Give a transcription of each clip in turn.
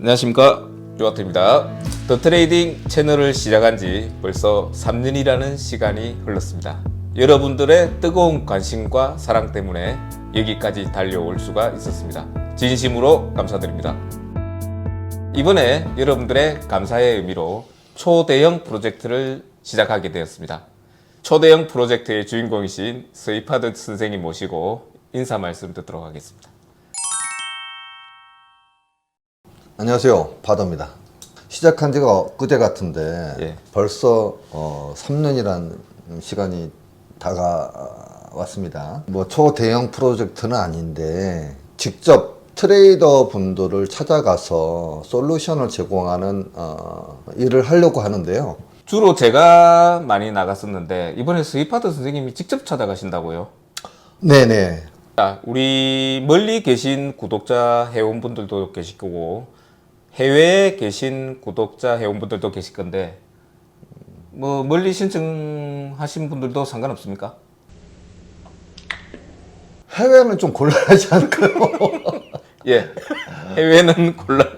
안녕하십니까? 요아트입니다. 더 트레이딩 채널을 시작한 지 벌써 3년이라는 시간이 흘렀습니다. 여러분들의 뜨거운 관심과 사랑 때문에 여기까지 달려올 수가 있었습니다. 진심으로 감사드립니다. 이번에 여러분들의 감사의 의미로 초대형 프로젝트를 시작하게 되었습니다. 초대형 프로젝트의 주인공이신 스이파드 선생님 모시고 인사 말씀 듣도록 하겠습니다 안녕하세요. 바더입니다. 시작한 지가 그제 같은데 예. 벌써 어, 3년이라는 시간이 다가왔습니다. 뭐 초대형 프로젝트는 아닌데 직접 트레이더 분들을 찾아가서 솔루션을 제공하는 어, 일을 하려고 하는데요. 주로 제가 많이 나갔었는데 이번에 스이파드 선생님이 직접 찾아가신다고요? 네네. 자, 우리 멀리 계신 구독자 회원분들도 계실 거고 해외에 계신 구독자 회원분들도 계실 건데 뭐 멀리 신청하신 분들도 상관없습니까? 해외는 좀 곤란하지 않을까요? 예, 해외는 곤란.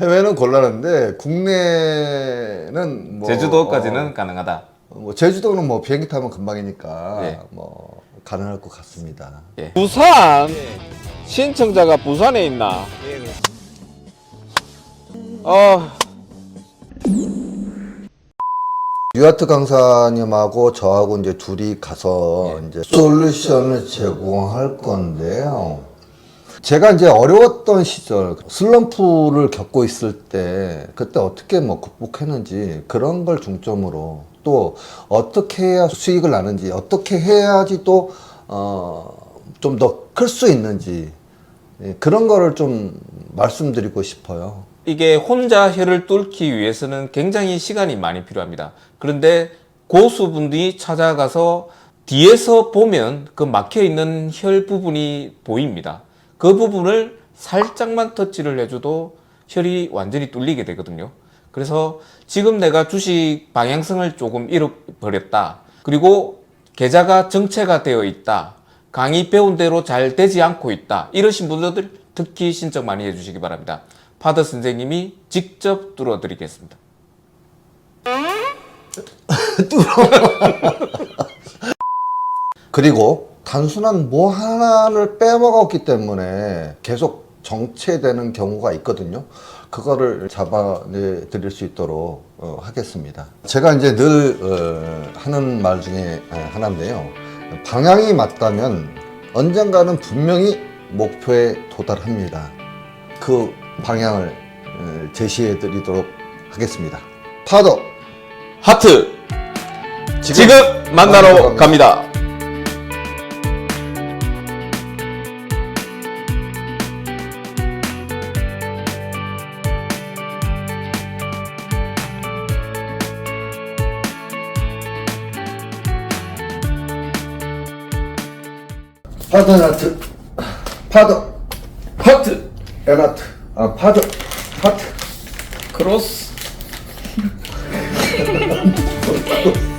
해외는 곤란한데 국내는 뭐 제주도까지는 어, 가능하다. 뭐 제주도는 뭐 비행기 타면 금방이니까 예. 뭐 가능할 것 같습니다. 예. 부산 신청자가 부산에 있나? 어 유아트 강사님하고 저하고 이제 둘이 가서 이제 솔루션을 제공할 건데요. 제가 이제 어려웠던 시절, 슬럼프를 겪고 있을 때, 그때 어떻게 뭐 극복했는지 그런 걸 중점으로 또 어떻게 해야 수익을 나는지, 어떻게 해야지 또, 어, 좀 더 클 수 있는지, 예, 그런 거를 좀 말씀드리고 싶어요. 이게 혼자 혀를 뚫기 위해서는 굉장히 시간이 많이 필요합니다. 그런데 고수분들이 찾아가서 뒤에서 보면 그 막혀 있는 혈 부분이 보입니다. 그 부분을 살짝만 터치를 해줘도 혈이 완전히 뚫리게 되거든요. 그래서 지금 내가 주식 방향성을 조금 잃어버렸다. 그리고 계좌가 정체가 되어 있다. 강의 배운 대로 잘 되지 않고 있다. 이러신 분들 특히 신청 많이 해주시기 바랍니다. 파더 선생님이 직접 뚫어드리겠습니다. 그리고 단순한 뭐 하나를 빼먹었기 때문에 계속 정체되는 경우가 있거든요. 그거를 잡아내 드릴 수 있도록 어, 하겠습니다. 제가 이제 늘 어, 하는 말 중에 하나인데요. 방향이 맞다면 언젠가는 분명히 목표에 도달합니다. 그 방향을 어, 제시해 드리도록 하겠습니다. 파더 하트! 지금, 만나러 갑니다. 파더 나트 파드 파트. 에나트. 아 파드 파트. 크로스.